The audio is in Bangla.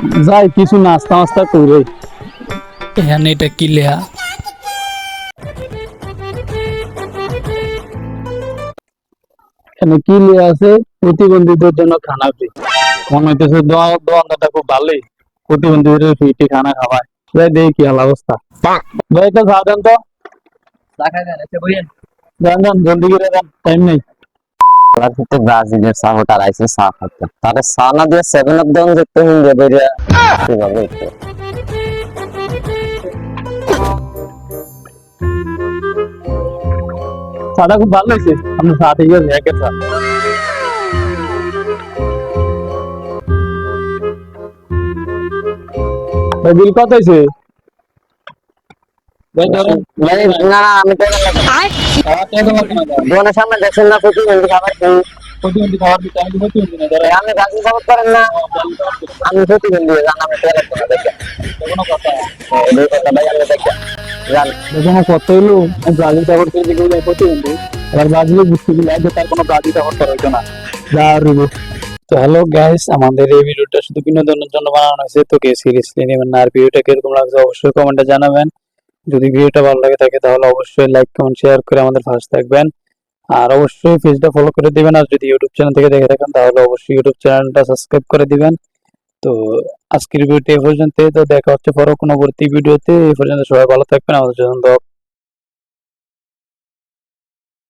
যাই কিছু নাস্তা মাস্তা করে। এখানে এটা কি লেহা? এখানে কি লিয়ে আছে? প্রতিবন্ধীদের জন্য খানা ফ্রি। মনে হইতেছে দোয়া- দোকানদারটা খুব ভালোই। প্রতিবন্ধীদের ফ্রিতে খানা খাওয়ায়। যাই দেখি কি হাল অবস্থা। ভাই একটা চা দেন তো। দেন দেন জলদি করে টাইম নেই। তো ব্রাজিলের সাপোর্টার আইসে চা খাতে তারে চা না দিয়ে সেভেন অফ দেন দেখতে হিন্দে বেরিয়ে হইতো? খুব ভালো হয়েছে চা ঠিক আছে একের চা। বিল কত হয়েছে? বুঝতে গেলে তার কোনো না তো হ্যালো গাইস আমাদের এই ভিডিওটা শুধু বিনোদনের জন্য বানানো হয়েছে। তো কে সিরিয়াসলি নেবেন না। আর ভিডিওটা কীরকম লাগছে অবশ্যই কমেন্টে জানাবেন। যদি ভিডিওটা ভালো লাগে থাকে, তাহলে অবশ্যই লাইক কমেন্ট শেয়ার করে আমাদের পাশে থাকবেন। আর অবশ্যই পেজটা ফলো করে দিবেন, আর যদি ইউটিউব চ্যানেল থেকে দেখে থাকেন, তাহলে অবশ্যই ইউটিউব চ্যানেলটা সাবস্ক্রাইব করে দিবেন। তো আজকের ভিডিওটি এ পর্যন্ত তো দেখা হচ্ছে পরে কোনো ভর্তি ভিডিওতে এই পর্যন্ত সবাই ভালো থাকবেন। আমাদের জন্য